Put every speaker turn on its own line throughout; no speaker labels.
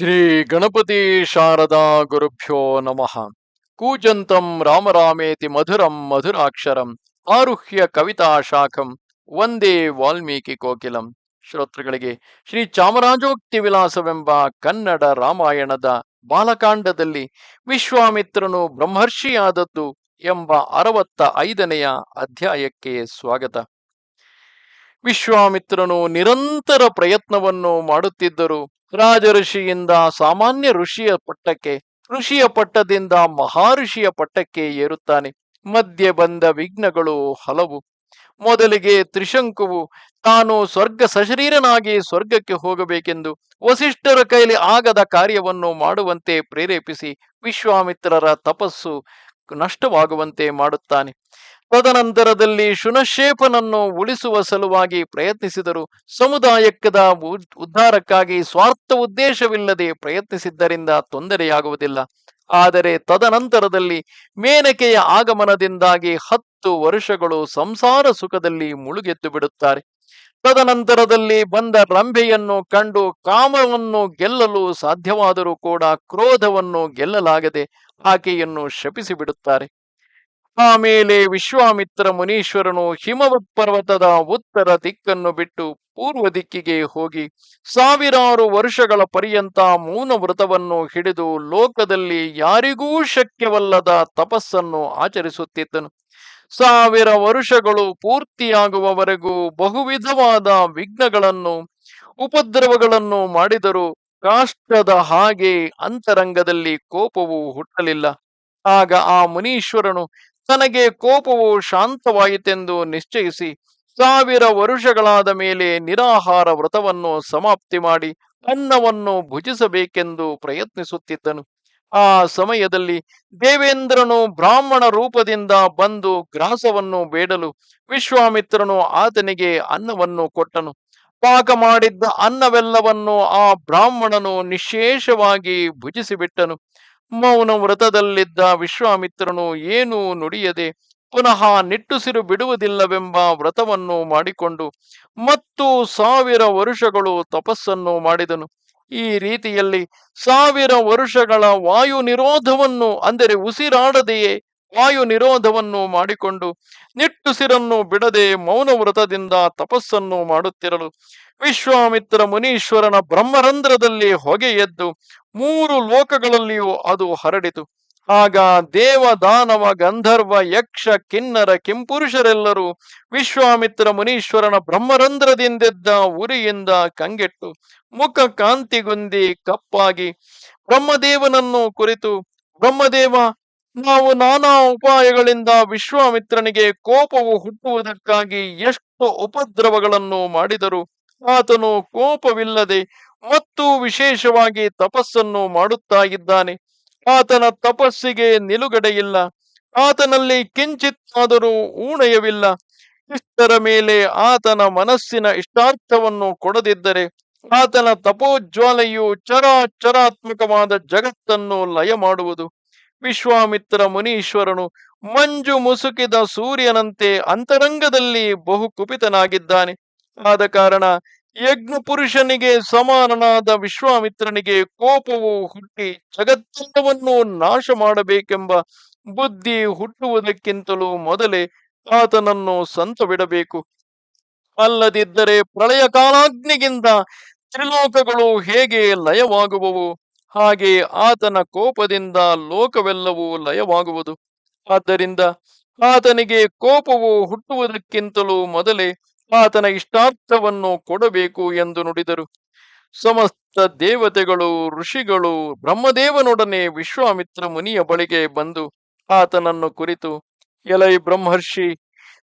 ಶ್ರೀ ಗಣಪತಿ ಶಾರದಾ ಗುರುಭ್ಯೋ ನಮಃ. ಕೂಜಂತಂ ರಾಮರಾಮೇತಿ ಮಧುರಂ ಮಧುರಾಕ್ಷರಂ ಆರುಹ್ಯ ಕವಿತಾ ಶಾಖಂ ವಂದೇ ವಾಲ್ಮೀಕಿ ಕೋಕಿಲಂ. ಶ್ರೋತೃಗಳಿಗೆ ಶ್ರೀ ಚಾಮರಾಜೋಕ್ತಿ ವಿಲಾಸವೆಂಬ ಕನ್ನಡ ರಾಮಾಯಣದ ಬಾಲಕಾಂಡದಲ್ಲಿ ವಿಶ್ವಾಮಿತ್ರನು ಬ್ರಹ್ಮರ್ಷಿಯಾದದ್ದು ಎಂಬ ಅರವತ್ತ ಐದನೆಯ ಅಧ್ಯಾಯಕ್ಕೆ ಸ್ವಾಗತ. ವಿಶ್ವಾಮಿತ್ರನು ನಿರಂತರ ಪ್ರಯತ್ನವನ್ನು ಮಾಡುತ್ತಿದ್ದರು. ರಾಜಋಷಿಯಿಂದ ಸಾಮಾನ್ಯ ಋಷಿಯ ಪಟ್ಟಕ್ಕೆ, ಋಷಿಯ ಪಟ್ಟದಿಂದ ಮಹಾಋಷಿಯ ಪಟ್ಟಕ್ಕೆ ಏರುತ್ತಾನೆ. ಮಧ್ಯೆ ಬಂದ ವಿಘ್ನಗಳು ಹಲವು. ಮೊದಲಿಗೆ ತ್ರಿಶಂಕುವು, ತಾನು ಸ್ವರ್ಗ ಸಶರೀರನಾಗಿ ಸ್ವರ್ಗಕ್ಕೆ ಹೋಗಬೇಕೆಂದು ವಸಿಷ್ಠರ ಕೈಲಿ ಆಗದ ಕಾರ್ಯವನ್ನು ಮಾಡುವಂತೆ ಪ್ರೇರೇಪಿಸಿ ವಿಶ್ವಾಮಿತ್ರರ ತಪಸ್ಸು ನಷ್ಟವಾಗುವಂತೆ ಮಾಡುತ್ತಾನೆ. ತದನಂತರದಲ್ಲಿ ಶುನಶೇಪನನ್ನು ಉಳಿಸುವ ಸಲುವಾಗಿ ಪ್ರಯತ್ನಿಸಿದರು. ಸಮುದಾಯಕ್ಕದ ಉದ್ಧಾರಕ್ಕಾಗಿ ಸ್ವಾರ್ಥ ಉದ್ದೇಶವಿಲ್ಲದೆ ಪ್ರಯತ್ನಿಸಿದ್ದರಿಂದ ತೊಂದರೆಯಾಗುವುದಿಲ್ಲ. ಆದರೆ ತದನಂತರದಲ್ಲಿ ಮೇನಕೆಯ ಆಗಮನದಿಂದಾಗಿ ಹತ್ತು ವರ್ಷಗಳು ಸಂಸಾರ ಸುಖದಲ್ಲಿ ಮುಳುಗೆದ್ದು ಬಿಡುತ್ತಾರೆ ತದನಂತರದಲ್ಲಿ ಬಂದ ರಂಭೆಯನ್ನು ಕಂಡು ಕಾಮವನ್ನು ಗೆಲ್ಲಲು ಸಾಧ್ಯವಾದರೂ ಕೂಡ ಕ್ರೋಧವನ್ನು ಗೆಲ್ಲಲಾಗದೆ ಆಕೆಯನ್ನು ಶಪಿಸಿ ಬಿಡುತ್ತಾರೆ ಆಮೇಲೆ ವಿಶ್ವಾಮಿತ್ರ ಮುನೀಶ್ವರನು ಹಿಮವತ್ ಪರ್ವತದ ಉತ್ತರ ದಿಕ್ಕನ್ನು ಬಿಟ್ಟು ಪೂರ್ವ ದಿಕ್ಕಿಗೆ ಹೋಗಿ ಸಾವಿರಾರು ವರ್ಷಗಳ ಪರ್ಯಂತ ಮೌನ ವ್ರತವನ್ನು ಹಿಡಿದು ಲೋಕದಲ್ಲಿ ಯಾರಿಗೂ ಶಕ್ಯವಲ್ಲದ ತಪಸ್ಸನ್ನು ಆಚರಿಸುತ್ತಿದ್ದನು. ಸಾವಿರ ವರ್ಷಗಳು ಪೂರ್ತಿಯಾಗುವವರೆಗೂ ಬಹುವಿಧವಾದ ವಿಘ್ನಗಳನ್ನು, ಉಪದ್ರವಗಳನ್ನು ಮಾಡಿದರೂ ಕಾಷ್ಟದ ಹಾಗೆ ಅಂತರಂಗದಲ್ಲಿ ಕೋಪವು ಹುಟ್ಟಲಿಲ್ಲ. ಆಗ ಆ ಮುನೀಶ್ವರನು ತನಗೆ ಕೋಪವು ಶಾಂತವಾಯಿತೆಂದು ನಿಶ್ಚಯಿಸಿ ಸಾವಿರ ವರುಷಗಳಾದ ಮೇಲೆ ನಿರಾಹಾರ ವ್ರತವನ್ನು ಸಮಾಪ್ತಿ ಮಾಡಿ ಅನ್ನವನ್ನು ಭುಜಿಸಬೇಕೆಂದು ಪ್ರಯತ್ನಿಸುತ್ತಿದ್ದನು. ಆ ಸಮಯದಲ್ಲಿ ದೇವೇಂದ್ರನು ಬ್ರಾಹ್ಮಣ ರೂಪದಿಂದ ಬಂದು ಗ್ರಾಸವನ್ನು ಬೇಡಲು ವಿಶ್ವಾಮಿತ್ರನು ಆತನಿಗೆ ಅನ್ನವನ್ನು ಕೊಟ್ಟನು. ಪಾಕ ಮಾಡಿದ್ದ ಅನ್ನವೆಲ್ಲವನ್ನು ಆ ಬ್ರಾಹ್ಮಣನು ನಿಶೇಷವಾಗಿ ಭುಜಿಸಿಬಿಟ್ಟನು. ಮೌನ ವ್ರತದಲ್ಲಿದ್ದ ವಿಶ್ವಾಮಿತ್ರನು, ಏನೂ ನುಡಿಯದೆ, ಪುನಃ ನಿಟ್ಟುಸಿರು ಬಿಡುವುದಿಲ್ಲವೆಂಬ ವ್ರತವನ್ನು ಮಾಡಿಕೊಂಡು ಮತ್ತು ಸಾವಿರ ವರುಷಗಳು ತಪಸ್ಸನ್ನು ಮಾಡಿದನು. ಈ ರೀತಿಯಲ್ಲಿ ಸಾವಿರ ವರುಷಗಳ ವಾಯು ನಿರೋಧವನ್ನು, ಅಂದರೆ ಉಸಿರಾಡದೆಯೇ ವಾಯು ನಿರೋಧವನ್ನು ಮಾಡಿಕೊಂಡು ನಿಟ್ಟುಸಿರನ್ನು ಬಿಡದೆ ಮೌನ ವ್ರತದಿಂದ ತಪಸ್ಸನ್ನು ಮಾಡುತ್ತಿರಲು ವಿಶ್ವಾಮಿತ್ರ ಮುನೀಶ್ವರನ ಬ್ರಹ್ಮರಂಧ್ರದಲ್ಲಿ ಹೊಗೆ ಎದ್ದು ಮೂರು ಲೋಕಗಳಲ್ಲಿಯೂ ಅದು ಹರಡಿತು. ಆಗ ದೇವ ದಾನವ ಗಂಧರ್ವ, ಯಕ್ಷ, ಕಿನ್ನರ, ಕಿಂಪುರುಷರೆಲ್ಲರೂ ವಿಶ್ವಾಮಿತ್ರ ಮುನೀಶ್ವರನ ಬ್ರಹ್ಮರಂಧ್ರದಿಂದೆದ್ದ ಉರಿಯಿಂದ ಕಂಗೆಟ್ಟು ಮುಖ ಕಾಂತಿಗುಂದಿ ಕಪ್ಪಾಗಿ ಬ್ರಹ್ಮದೇವನನ್ನು ಕುರಿತು, ಬ್ರಹ್ಮದೇವ, ನಾವು ನಾನಾ ಉಪಾಯಗಳಿಂದ ವಿಶ್ವಾಮಿತ್ರನಿಗೆ ಕೋಪವು ಹುಟ್ಟುವುದಕ್ಕಾಗಿ ಎಷ್ಟು ಉಪದ್ರವಗಳನ್ನು ಮಾಡಿದರು ಆತನು ಕೋಪವಿಲ್ಲದೆ ಮತ್ತು ವಿಶೇಷವಾಗಿ ತಪಸ್ಸನ್ನು ಮಾಡುತ್ತಾ ಇದ್ದಾನೆ ಆತನ ತಪಸ್ಸಿಗೆ ನಿಲುಗಡೆಯಿಲ್ಲ. ಆತನಲ್ಲಿ ಕಿಂಚಿತ್ತಾದರೂ ಊಣಯವಿಲ್ಲ ಇಷ್ಟರ ಮೇಲೆ ಆತನ ಮನಸ್ಸಿನ ಇಷ್ಟಾರ್ಥವನ್ನು ಕೊಡದಿದ್ದರೆ ಆತನ ತಪೋಜ್ವಾಲೆಯು ಚರಾಚರಾತ್ಮಕವಾದ ಜಗತ್ತನ್ನು ಲಯ ಮಾಡುವುದು. ವಿಶ್ವಾಮಿತ್ರ ಮುನೀಶ್ವರನು ಮಂಜು ಮುಸುಕಿದ ಸೂರ್ಯನಂತೆ ಅಂತರಂಗದಲ್ಲಿ ಬಹು ಕುಪಿತನಾಗಿದ್ದಾನೆ ಆದ ಕಾರಣ ಯಜ್ಞ ಪುರುಷನಿಗೆ ಸಮಾನನಾದ ವಿಶ್ವಾಮಿತ್ರನಿಗೆ ಕೋಪವು ಹುಟ್ಟಿ ಜಗತ್ತೆಲ್ಲವನ್ನೂ ನಾಶ ಮಾಡಬೇಕೆಂಬ ಬುದ್ಧಿ ಹುಟ್ಟುವುದಕ್ಕಿಂತಲೂ ಮೊದಲೇ ಆತನನ್ನು ಸಂತ ಬಿಡಬೇಕು ಅಲ್ಲದಿದ್ದರೆ ಪ್ರಳಯ ಕಾಲಾಗ್ನಿಗಿಂತ ತ್ರಿಲೋಕಗಳು ಹೇಗೆ ಲಯವಾಗುವವು? ಹಾಗೆ ಆತನ ಕೋಪದಿಂದ ಲೋಕವೆಲ್ಲವೂ ಲಯವಾಗುವುದು. ಆದ್ದರಿಂದ ಆತನಿಗೆ ಕೋಪವು ಹುಟ್ಟುವುದಕ್ಕಿಂತಲೂ ಮೊದಲೇ ಆತನ ಇಷ್ಟಾರ್ಥವನ್ನು ಕೊಡಬೇಕು ಎಂದು ನುಡಿದರು. ಸಮಸ್ತ ದೇವತೆಗಳು, ಋಷಿಗಳು ಬ್ರಹ್ಮದೇವನೊಡನೆ ವಿಶ್ವಾಮಿತ್ರ ಮುನಿಯ ಬಳಿಗೆ ಬಂದು ಆತನನ್ನು ಕುರಿತು, ಎಲೈ ಬ್ರಹ್ಮರ್ಷಿ,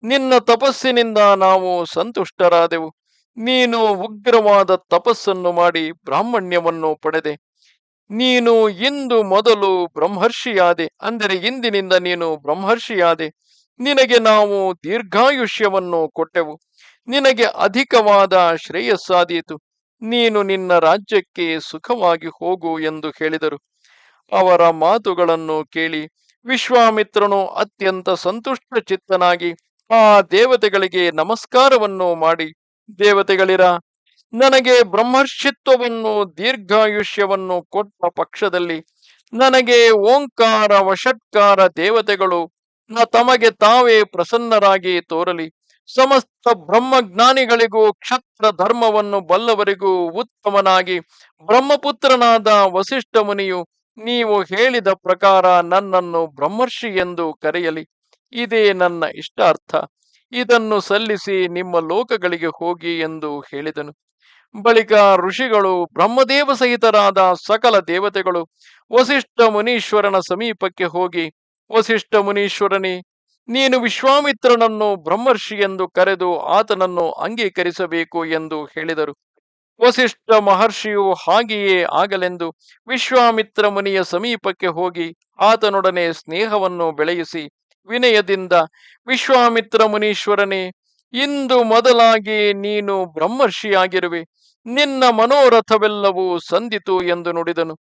ನಿನ್ನ ತಪಸ್ಸಿನಿಂದ ನಾವು ಸಂತುಷ್ಟರಾದೆವು. ನೀನು ಉಗ್ರವಾದ ತಪಸ್ಸನ್ನು ಮಾಡಿ ಬ್ರಾಹ್ಮಣ್ಯವನ್ನು ಪಡೆದೆ. ನೀನು ಇಂದು ಮೊದಲು ಬ್ರಹ್ಮರ್ಷಿಯಾದೆ. ಅಂದರೆ ಇಂದಿನಿಂದ ನೀನು ಬ್ರಹ್ಮರ್ಷಿಯಾದೆ. ನಿನಗೆ ನಾವು ದೀರ್ಘಾಯುಷ್ಯವನ್ನು ಕೊಟ್ಟೆವು. ನಿನಗೆ ಅಧಿಕವಾದ ಶ್ರೇಯಸ್ಸಾದೀತು. ನೀನು ನಿನ್ನ ರಾಜ್ಯಕ್ಕೆ ಸುಖವಾಗಿ ಹೋಗು ಎಂದು ಹೇಳಿದರು. ಅವರ ಮಾತುಗಳನ್ನು ಕೇಳಿ ವಿಶ್ವಾಮಿತ್ರನು ಅತ್ಯಂತ ಸಂತುಷ್ಟ ಚಿತ್ತನಾಗಿ ಆ ದೇವತೆಗಳಿಗೆ ನಮಸ್ಕಾರವನ್ನು ಮಾಡಿ. ದೇವತೆಗಳಿರ, ನನಗೆ ಬ್ರಹ್ಮರ್ಷಿತ್ವವನ್ನು, ದೀರ್ಘಾಯುಷ್ಯವನ್ನು ಕೊಟ್ಟ ಪಕ್ಷದಲ್ಲಿ ನನಗೆ ಓಂಕಾರ, ವಷಟ್ಕಾರ ದೇವತೆಗಳು ತಮಗೆ ತಾವೇ ಪ್ರಸನ್ನರಾಗಿ ತೋರಲಿ. ಸಮಸ್ತ ಬ್ರಹ್ಮಜ್ಞಾನಿಗಳಿಗೂ ಕ್ಷತ್ರ ಧರ್ಮವನ್ನು ಬಲ್ಲವರಿಗೂ ಉತ್ತಮನಾಗಿ ಬ್ರಹ್ಮಪುತ್ರನಾದ ವಸಿಷ್ಠ ಮುನಿಯು ನೀವು ಹೇಳಿದ ಪ್ರಕಾರ ನನ್ನನ್ನು ಬ್ರಹ್ಮರ್ಷಿ ಎಂದು ಕರೆಯಲಿ. ಇದೇ ನನ್ನ ಇಷ್ಟಾರ್ಥ. ಇದನ್ನು ಸಲ್ಲಿಸಿ ನಿಮ್ಮ ಲೋಕಗಳಿಗೆ ಹೋಗಿ ಎಂದು ಹೇಳಿದನು. ಬಳಿಕ ಋಷಿಗಳು ಬ್ರಹ್ಮದೇವ ಸಹಿತರಾದ ಸಕಲ ದೇವತೆಗಳು ವಸಿಷ್ಠ ಮುನೀಶ್ವರನ ಸಮೀಪಕ್ಕೆ ಹೋಗಿ, ವಸಿಷ್ಠ ಮುನೀಶ್ವರನೇ ನೀನು ವಿಶ್ವಾಮಿತ್ರನನ್ನು ಬ್ರಹ್ಮರ್ಷಿ ಎಂದು ಕರೆದು ಆತನನ್ನು ಅಂಗೀಕರಿಸಬೇಕು ಎಂದು ಹೇಳಿದರು. ವಸಿಷ್ಠ ಮಹರ್ಷಿಯು ಹಾಗೆಯೇ ಆಗಲೆಂದು ವಿಶ್ವಾಮಿತ್ರ ಮುನಿಯ ಸಮೀಪಕ್ಕೆ ಹೋಗಿ ಆತನೊಡನೆ ಸ್ನೇಹವನ್ನು ಬೆಳೆಯಿಸಿ ವಿನಯದಿಂದ, ವಿಶ್ವಾಮಿತ್ರ ಮುನೀಶ್ವರನೇ, ಇಂದು ಮೊದಲಾಗಿ ನೀನು ಬ್ರಹ್ಮರ್ಷಿಯಾಗಿರುವೆ. ನಿನ್ನ ಮನೋರಥವೆಲ್ಲವೂ ಸಂದಿತು ಎಂದು ನುಡಿದನು.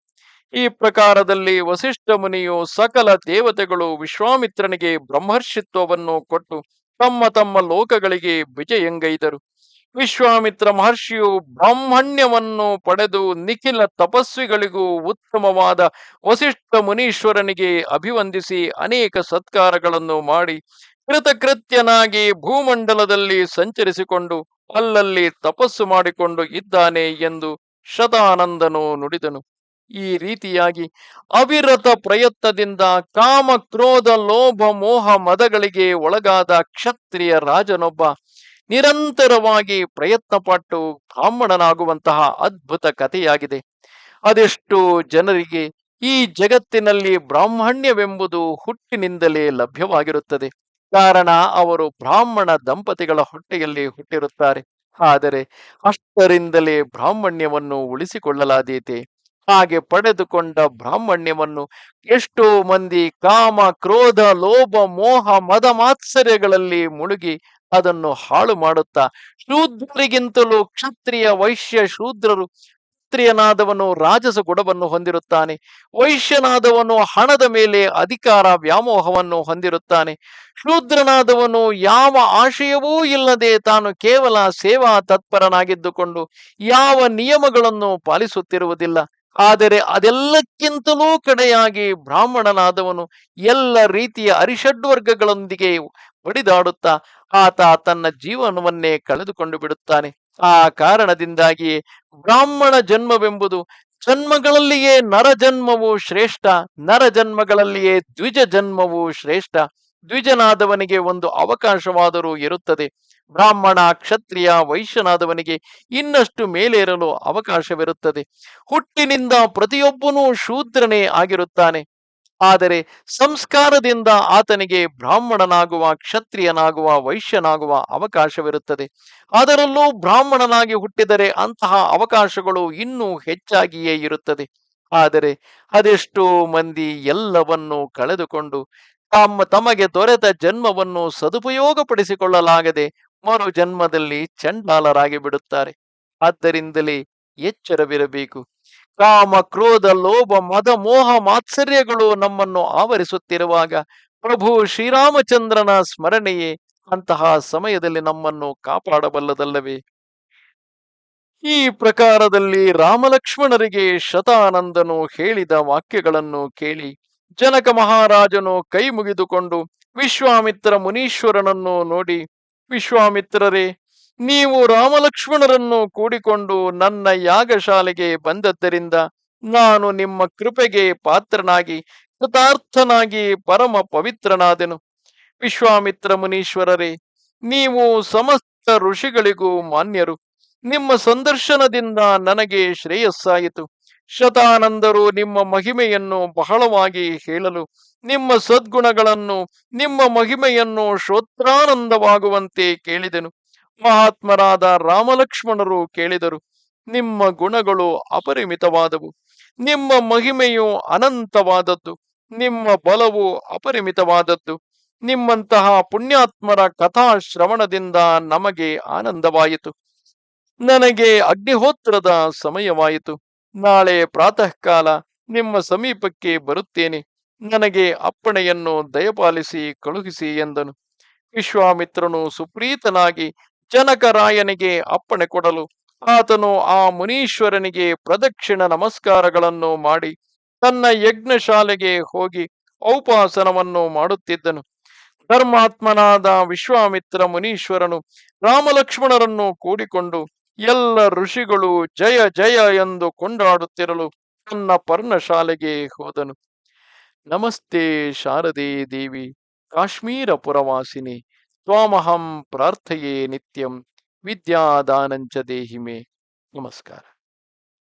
ಈ ಪ್ರಕಾರದಲ್ಲಿ ವಸಿಷ್ಠ ಮುನಿಯು ಸಕಲ ದೇವತೆಗಳು ವಿಶ್ವಾಮಿತ್ರನಿಗೆ ಬ್ರಹ್ಮರ್ಷಿತ್ವವನ್ನು ಕೊಟ್ಟು ತಮ್ಮ ತಮ್ಮ ಲೋಕಗಳಿಗೆ ವಿಜಯಂಗೈದರು. ವಿಶ್ವಾಮಿತ್ರ ಮಹರ್ಷಿಯು ಬ್ರಾಹ್ಮಣ್ಯವನ್ನು ಪಡೆದು ನಿಖಿಲ ತಪಸ್ವಿಗಳಿಗೂ ಉತ್ತಮವಾದ ವಸಿಷ್ಠ ಮುನೀಶ್ವರನಿಗೆ ಅಭಿವಂದಿಸಿ ಅನೇಕ ಸತ್ಕಾರಗಳನ್ನು ಮಾಡಿ ಕೃತಕೃತ್ಯನಾಗಿ ಭೂಮಂಡಲದಲ್ಲಿ ಸಂಚರಿಸಿಕೊಂಡು ಅಲ್ಲಲ್ಲಿ ತಪಸ್ಸು ಮಾಡಿಕೊಂಡು ಇದ್ದಾನೆ ಎಂದು ಶತಾನಂದನು ನುಡಿದನು. ಈ ರೀತಿಯಾಗಿ ಅವಿರತ ಪ್ರಯತ್ನದಿಂದ ಕಾಮ ಕ್ರೋಧ ಲೋಭ ಮೋಹ ಮದಗಳಿಗೆ ಒಳಗಾದ ಕ್ಷತ್ರಿಯ ರಾಜನೊಬ್ಬ ನಿರಂತರವಾಗಿ ಪ್ರಯತ್ನಪಟ್ಟು ಬ್ರಾಹ್ಮಣನಾಗುವಂತಹ ಅದ್ಭುತ ಕಥೆಯಾಗಿದೆ. ಅದೆಷ್ಟು ಜನರಿಗೆ ಈ ಜಗತ್ತಿನಲ್ಲಿ ಬ್ರಾಹ್ಮಣ್ಯವೆಂಬುದು ಹುಟ್ಟಿನಿಂದಲೇ ಲಭ್ಯವಾಗಿರುತ್ತದೆ. ಕಾರಣ ಅವರು ಬ್ರಾಹ್ಮಣ ದಂಪತಿಗಳ ಹೊಟ್ಟೆಯಲ್ಲಿ ಹುಟ್ಟಿರುತ್ತಾರೆ. ಆದರೆ ಅಷ್ಟರಿಂದಲೇ ಬ್ರಾಹ್ಮಣ್ಯವನ್ನು ಉಳಿಸಿಕೊಳ್ಳಲಾದೀತೆ. ಹಾಗೆ ಪಡೆದುಕೊಂಡ ಬ್ರಾಹ್ಮಣ್ಯವನ್ನು ಎಷ್ಟೋ ಮಂದಿ ಕಾಮ, ಕ್ರೋಧ, ಲೋಭ, ಮೋಹ, ಮದ ಮಾತ್ಸರ್ಯಗಳಲ್ಲಿ ಮುಳುಗಿ ಅದನ್ನು ಹಾಳು ಮಾಡುತ್ತಾ, ಶೂದ್ರರಿಗಿಂತಲೂ ಕ್ಷತ್ರಿಯ ವೈಶ್ಯ ಶೂದ್ರರು ಕ್ಷತ್ರಿಯನಾದವನು ರಾಜಸ ಗುಣವನ್ನು ಹೊಂದಿರುತ್ತಾನೆ, ವೈಶ್ಯನಾದವನು ಹಣದ ಮೇಲೆ ಅಧಿಕಾರ ವ್ಯಾಮೋಹವನ್ನು ಹೊಂದಿರುತ್ತಾನೆ, ಶೂದ್ರನಾದವನು ಯಾವ ಆಶಯವೂ ಇಲ್ಲದೆ ತಾನು ಕೇವಲ ಸೇವಾ ತತ್ಪರನಾಗಿದ್ದುಕೊಂಡು ಯಾವ ನಿಯಮಗಳನ್ನು ಪಾಲಿಸುತ್ತಿರುವುದಿಲ್ಲ. ಆದರೆ ಅದೆಲ್ಲಕ್ಕಿಂತಲೂ ಕಡೆಯಾಗಿ ಬ್ರಾಹ್ಮಣನಾದವನು ಎಲ್ಲ ರೀತಿಯ ಅರಿಷಡ್ವರ್ಗಗಳೊಂದಿಗೆ ಬಡಿದಾಡುತ್ತಾ ಆತ ತನ್ನ ಜೀವನವನ್ನೇ ಕಳೆದುಕೊಂಡು ಬಿಡುತ್ತಾನೆ. ಆ ಕಾರಣದಿಂದಾಗಿ ಬ್ರಾಹ್ಮಣ ಜನ್ಮವೆಂಬುದು ಜನ್ಮಗಳಲ್ಲಿಯೇ ನರ ಜನ್ಮವು ಶ್ರೇಷ್ಠ ನರ ಜನ್ಮಗಳಲ್ಲಿಯೇ ದ್ವಿಜ ಜನ್ಮವು ಶ್ರೇಷ್ಠ. ದ್ವಿಜನಾದವನಿಗೆ ಒಂದು ಅವಕಾಶವಾದರೂ ಇರುತ್ತದೆ. ಬ್ರಾಹ್ಮಣ, ಕ್ಷತ್ರಿಯ, ವೈಶ್ಯನಾದವನಿಗೆ ಇನ್ನಷ್ಟು ಮೇಲೇರಲು ಅವಕಾಶವಿರುತ್ತದೆ. ಹುಟ್ಟಿನಿಂದ ಪ್ರತಿಯೊಬ್ಬನೂ ಶೂದ್ರನೇ ಆಗಿರುತ್ತಾನೆ. ಆದರೆ ಸಂಸ್ಕಾರದಿಂದ ಆತನಿಗೆ ಬ್ರಾಹ್ಮಣನಾಗುವ, ಕ್ಷತ್ರಿಯನಾಗುವ, ವೈಶ್ಯನಾಗುವ ಅವಕಾಶವಿರುತ್ತದೆ. ಅದರಲ್ಲೂ ಬ್ರಾಹ್ಮಣನಾಗಿ ಹುಟ್ಟಿದರೆ ಅಂತಹ ಅವಕಾಶಗಳು ಇನ್ನೂ ಹೆಚ್ಚಾಗಿಯೇ ಇರುತ್ತದೆ. ಆದರೆ ಅದೆಷ್ಟೋ ಮಂದಿ ಎಲ್ಲವನ್ನೂ ಕಳೆದುಕೊಂಡು ತಮ್ಮ ತಮಗೆ ದೊರೆತ ಜನ್ಮವನ್ನು ಸದುಪಯೋಗಪಡಿಸಿಕೊಳ್ಳಲಾಗದೆ ಮರು ಜನ್ಮದಲ್ಲಿ ಚಂಡಾಲರಾಗಿ ಬಿಡುತ್ತಾರೆ. ಆದ್ದರಿಂದಲೇ ಎಚ್ಚರವಿರಬೇಕು. ಕಾಮ, ಕ್ರೋಧ, ಲೋಭ, ಮದ, ಮೋಹ, ಮಾತ್ಸರ್ಯಗಳು ನಮ್ಮನ್ನು ಆವರಿಸುತ್ತಿರುವಾಗ ಪ್ರಭು ಶ್ರೀರಾಮಚಂದ್ರನ ಸ್ಮರಣೆಯೇ ಅಂತಹ ಸಮಯದಲ್ಲಿ ನಮ್ಮನ್ನು ಕಾಪಾಡಬಲ್ಲದಲ್ಲವೇ? ಈ ಪ್ರಕಾರದಲ್ಲಿ ರಾಮಲಕ್ಷ್ಮಣರಿಗೆ ಶತಾನಂದನು ಹೇಳಿದ ವಾಕ್ಯಗಳನ್ನು ಕೇಳಿ ಜನಕ ಮಹಾರಾಜನು ಕೈ ಮುಗಿದುಕೊಂಡು ವಿಶ್ವಾಮಿತ್ರ ಮುನೀಶ್ವರನನ್ನು ನೋಡಿ, ವಿಶ್ವಾಮಿತ್ರರೇ, ನೀವು ರಾಮಲಕ್ಷ್ಮಣರನ್ನು ಕೂಡಿಕೊಂಡು ನನ್ನ ಯಾಗಶಾಲೆಗೆ ಬಂದದ್ದರಿಂದ ನಾನು ನಿಮ್ಮ ಕೃಪೆಗೆ ಪಾತ್ರನಾಗಿ, ಕೃತಾರ್ಥನಾಗಿ ಪರಮ ಪವಿತ್ರನಾದೆನು. ವಿಶ್ವಾಮಿತ್ರ ಮುನೀಶ್ವರರೇ, ನೀವು ಸಮಸ್ತ ಋಷಿಗಳಿಗೂ ಮಾನ್ಯರು. ನಿಮ್ಮ ಸಂದರ್ಶನದಿಂದ ನನಗೆ ಶ್ರೇಯಸ್ಸಾಯಿತು. ಶತಾನಂದರು ನಿಮ್ಮ ಮಹಿಮೆಯನ್ನು ಬಹಳವಾಗಿ ಹೇಳಲು, ನಿಮ್ಮ ಸದ್ಗುಣಗಳನ್ನು, ನಿಮ್ಮ ಮಹಿಮೆಯನ್ನು ಶ್ರೋತ್ರಾನಂದವಾಗುವಂತೆ ಕೇಳಿದೆನು. ಮಹಾತ್ಮರಾದ ರಾಮಲಕ್ಷ್ಮಣರು ಕೇಳಿದರು, ನಿಮ್ಮ ಗುಣಗಳು ಅಪರಿಮಿತವಾದವು, ನಿಮ್ಮ ಮಹಿಮೆಯು ಅನಂತವಾದದ್ದು, ನಿಮ್ಮ ಬಲವು ಅಪರಿಮಿತವಾದದ್ದು, ನಿಮ್ಮಂತಹ ಪುಣ್ಯಾತ್ಮರ ಕಥಾ ಶ್ರವಣದಿಂದ ನಮಗೆ ಆನಂದವಾಯಿತು. ನನಗೆ ಅಗ್ನಿಹೋತ್ರದ ಸಮಯವಾಯಿತು. ನಾಳೆ ಪ್ರಾತಃ ಕಾಲ ನಿಮ್ಮ ಸಮೀಪಕ್ಕೆ ಬರುತ್ತೇನೆ. ನನಗೆ ಅಪ್ಪಣೆಯನ್ನು ದಯಪಾಲಿಸಿ ಕಳುಹಿಸಿ ಎಂದನು. ವಿಶ್ವಾಮಿತ್ರನು ಸುಪ್ರೀತನಾಗಿ ಜನಕರಾಯನಿಗೆ ಅಪ್ಪಣೆ ಕೊಡಲು ಆತನು ಆ ಮುನೀಶ್ವರನಿಗೆ ಪ್ರದಕ್ಷಿಣ ನಮಸ್ಕಾರಗಳನ್ನು ಮಾಡಿ ತನ್ನ ಯಜ್ಞಶಾಲೆಗೆ ಹೋಗಿ ಔಪಾಸನವನ್ನು ಮಾಡುತ್ತಿದ್ದನು. ಧರ್ಮಾತ್ಮನಾದ ವಿಶ್ವಾಮಿತ್ರ ಮುನೀಶ್ವರನು ರಾಮಲಕ್ಷ್ಮಣರನ್ನು ಕೂಡಿಕೊಂಡು ಎಲ್ಲ ಋಷಿಗಳು ಜಯ ಜಯ ಎಂದು ಕೊಂಡಾಡುತ್ತಿರಲು ತನ್ನ ಪರ್ಣಶಾಲೆಗೆ ಹೋದನು. ನಮಸ್ತೆ ಶಾರದೆ ದೇವಿ, ಕಾಶ್ಮೀರ ಪುರವಾಸಿನಿ, ತ್ವಾಮಹಂ ಪ್ರಾರ್ಥಯೇ ನಿತ್ಯಂ ವಿದ್ಯಾದಾನಂಚ ದೇಹಿಮೆ. ನಮಸ್ಕಾರ.